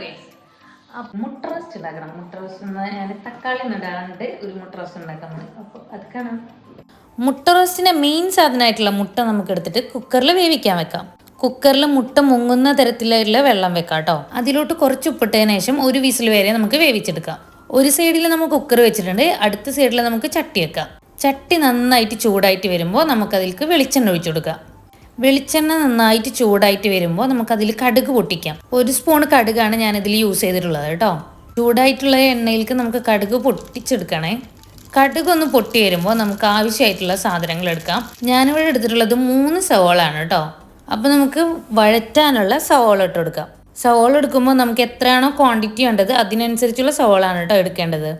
Guys മുട്ട roast ഉണ്ടാക്കണം. മുട്ട റോസ്റ്റ് ഞാൻ തക്കാളി നടാണ്ട് ഒരു മുട്ട റോസ്റ്റ് അപ്പോൾ അത് മുട്ട മെയിൻ സാധനമായിട്ടുള്ള മുട്ട നമുക്ക് എടുത്തിട്ട് കുക്കറിൽ വേവിക്കാൻ വെക്കാം. കുക്കറിൽ മുട്ട മുങ്ങുന്ന തരത്തിലുള്ള വെള്ളം വെക്കാം കേട്ടോ. അതിലോട്ട് കുറച്ച് ഉപ്പിട്ടതിന് ശേഷം ഒരു വിസിൽ വരെ നമുക്ക് വേവിച്ചെടുക്കാം. ഒരു സൈഡിൽ നമ്മൾ കുക്കർ വെച്ചിട്ടുണ്ട്. അടുത്ത സൈഡിൽ നമുക്ക് ചട്ടി വെക്കാം. ചട്ടി നന്നായിട്ട് ചൂടായിട്ട് വരുമ്പോൾ നമുക്കതിലേക്ക് വെളിച്ചെണ്ണ ഒഴിച്ചു കൊടുക്കാം. വെളിച്ചെണ്ണ നന്നായിട്ട് ചൂടായിട്ട് വരുമ്പോൾ നമുക്കതിൽ കടുക് പൊട്ടിക്കാം. ഒരു സ്പൂൺ കടുകാണ് ഞാനിതിൽ യൂസ് ചെയ്തിട്ടുള്ളത് കേട്ടോ. ചൂടായിട്ടുള്ള എണ്ണയിലേക്ക് നമുക്ക് കടുക് പൊട്ടിച്ചെടുക്കണേ. കടുക് ഒന്ന് പൊട്ടി വരുമ്പോൾ നമുക്ക് ആവശ്യമായിട്ടുള്ള സാധനങ്ങൾ എടുക്കാം. ഞാനിവിടെ എടുത്തിട്ടുള്ളത് മൂന്ന് സവോളാണ് കേട്ടോ. അപ്പോൾ നമുക്ക് വഴറ്റാനുള്ള സവോള ഇട്ട് കൊടുക്കാം. സവോള എടുക്കുമ്പോൾ നമുക്ക് എത്രയാണോ ക്വാണ്ടിറ്റി വേണ്ടത് അതിനനുസരിച്ചുള്ള സവോളാണ് കേട്ടോ എടുക്കേണ്ടത്.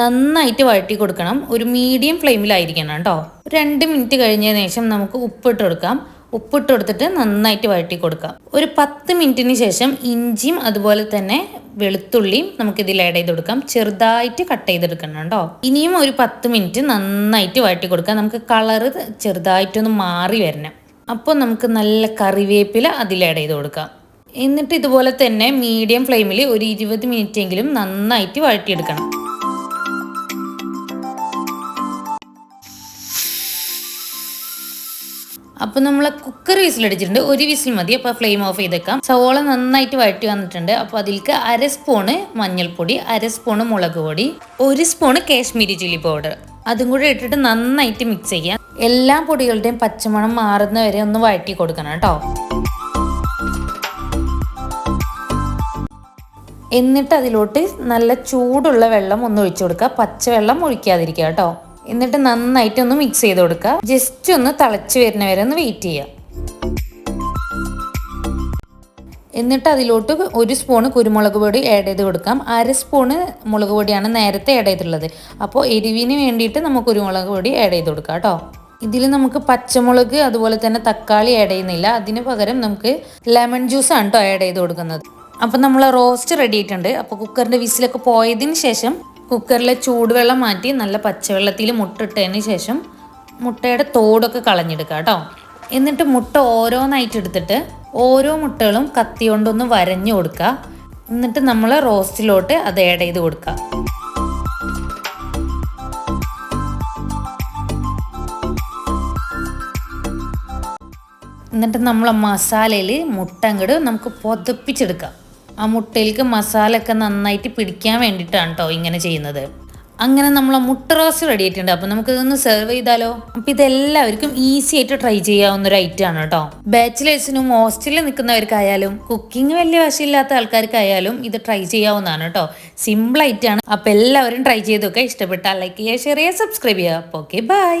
നന്നായിട്ട് വഴറ്റി കൊടുക്കണം. ഒരു മീഡിയം ഫ്ലെയിമിലായിരിക്കണം കേട്ടോ. രണ്ട് മിനിറ്റ് കഴിഞ്ഞതിന് ശേഷം നമുക്ക് ഉപ്പിട്ട് കൊടുക്കാം. ഉപ്പിട്ട് കൊടുത്തിട്ട് നന്നായിട്ട് വഴറ്റി കൊടുക്കാം ഒരു പത്ത് മിനിറ്റിന് ശേഷം ഇഞ്ചിയും അതുപോലെ തന്നെ വെളുത്തുള്ളിയും നമുക്ക് ഇതിൽ ആഡ് ചെയ്ത് കൊടുക്കാം ചെറുതായിട്ട് കട്ട് ചെയ്തെടുക്കണം കേട്ടോ. ഇനിയും ഒരു പത്ത് മിനിറ്റ് നന്നായിട്ട് വഴറ്റി കൊടുക്കാം നമുക്ക് കളറ് ചെറുതായിട്ടൊന്ന് മാറി വരണം. അപ്പോൾ നമുക്ക് നല്ല കറിവേപ്പില അതിൽ ആഡ് ചെയ്ത് കൊടുക്കാം എന്നിട്ട് ഇതുപോലെ തന്നെ മീഡിയം ഫ്ലെയിമിൽ ഒരു ഇരുപത് മിനിറ്റ് എങ്കിലും നന്നായിട്ട് വഴറ്റിയെടുക്കണം. അപ്പോൾ നമ്മൾ കുക്കർ വിസിലടിച്ചിട്ടുണ്ട് ഒരു വിസിൽ മതി. അപ്പോൾ ഫ്ലെയിം ഓഫ് ചെയ്തേക്കാം. സവോള നന്നായിട്ട് വഴറ്റി വന്നിട്ടുണ്ട്. അപ്പോൾ അതിലേക്ക് അര സ്പൂണ് മഞ്ഞൾപ്പൊടി അര സ്പൂണ് മുളക് പൊടി ഒരു സ്പൂണ് കാശ്മീരി ചില്ലി പൗഡർ. അതും കൂടി ഇട്ടിട്ട് നന്നായിട്ട് മിക്സ് ചെയ്യാം. എല്ലാ പൊടികളുടെയും പച്ചമണം മാറുന്ന വരെ ഒന്ന് വഴറ്റി കൊടുക്കണം കേട്ടോ. എന്നിട്ട് അതിലോട്ട് നല്ല ചൂടുള്ള വെള്ളം ഒന്ന് ഒഴിച്ചു കൊടുക്കുക. പച്ചവെള്ളം ഒഴിക്കാതിരിക്കുക കേട്ടോ. എന്നിട്ട് നന്നായിട്ട് ഒന്ന് മിക്സ് ചെയ്ത് കൊടുക്കുക ജസ്റ്റ് ഒന്ന് തിളച്ച് വരുന്നവരെ ഒന്ന് വെയിറ്റ് ചെയ്യുക എന്നിട്ട് അതിലോട്ട് ഒരു സ്പൂണ് കുരുമുളക് പൊടി ആഡ് ചെയ്ത് കൊടുക്കാം. അര സ്പൂണ് മുളക് പൊടിയാണ് നേരത്തെ ആഡ് ചെയ്തിട്ടുള്ളത്. അപ്പോൾ എരിവിന് വേണ്ടിയിട്ട് നമുക്ക് കുരുമുളക് പൊടി ആഡ് ചെയ്ത് കൊടുക്കാം കേട്ടോ. ഇതിൽ നമുക്ക് പച്ചമുളക് അതുപോലെ തന്നെ തക്കാളി ആഡ് ചെയ്യുന്നില്ല. അതിന് പകരം നമുക്ക് ലെമൺ ജ്യൂസാണ് കേട്ടോ ആഡ് ചെയ്ത് കൊടുക്കുന്നത്. അപ്പോൾ നമ്മൾ റോസ്റ്റ് റെഡി ആയിട്ടുണ്ട്. അപ്പോൾ കുക്കറിന്റെ വിസിലൊക്കെ പോയതിന് ശേഷം കുക്കറിലെ ചൂടുവെള്ളം മാറ്റി നല്ല പച്ചവെള്ളത്തിൽ മുട്ടിട്ടതിന് ശേഷം മുട്ടയുടെ തോടൊക്കെ കളഞ്ഞെടുക്കുക കേട്ടോ. എന്നിട്ട് മുട്ട ഓരോന്നായിട്ട് എടുത്തിട്ട് ഓരോ മുട്ടകളും കത്തി കൊണ്ടൊന്ന് വരഞ്ഞു കൊടുക്കുക. എന്നിട്ട് നമ്മൾ റോസ്റ്റിലോട്ട് അത് ആഡ് ചെയ്ത് കൊടുക്കുക. എന്നിട്ട് നമ്മൾ മസാലയിൽ മുട്ട അങ്ങോട്ട് നമുക്ക് പൊതപ്പിച്ചെടുക്കാം. ആ മുട്ടയിലേക്ക് മസാലയൊക്കെ നന്നായിട്ട് പിടിക്കാൻ വേണ്ടിയിട്ടാണ് കേട്ടോ ഇങ്ങനെ ചെയ്യുന്നത്. അങ്ങനെ നമ്മൾ മുട്ട റോസ്റ്റ് റെഡി ആയിട്ടുണ്ട്. അപ്പോൾ നമുക്ക് ഇതൊന്ന് സെർവ് ചെയ്താലോ? അപ്പം ഇതെല്ലാവർക്കും ഈസി ആയിട്ട് ട്രൈ ചെയ്യാവുന്ന ഒരു ഐറ്റം ആണ് കേട്ടോ ബാച്ചിലേഴ്സിനും ഹോസ്റ്റലിൽ നിൽക്കുന്നവർക്കായാലും കുക്കിംഗ് വലിയ വശമില്ലാത്ത ആൾക്കാർക്കായാലും ഇത് ട്രൈ ചെയ്യാവുന്നതാണ് കേട്ടോ സിമ്പിൾ ആയിട്ടാണ് അപ്പോൾ എല്ലാവരും ട്രൈ ചെയ്തൊക്കെ ഇഷ്ടപ്പെട്ടാൽ ലൈക്ക് ചെയ്യുക ഷെയർ ചെയ്യുക സബ്സ്ക്രൈബ് ചെയ്യുക. അപ്പോൾ ഓക്കെ ബൈ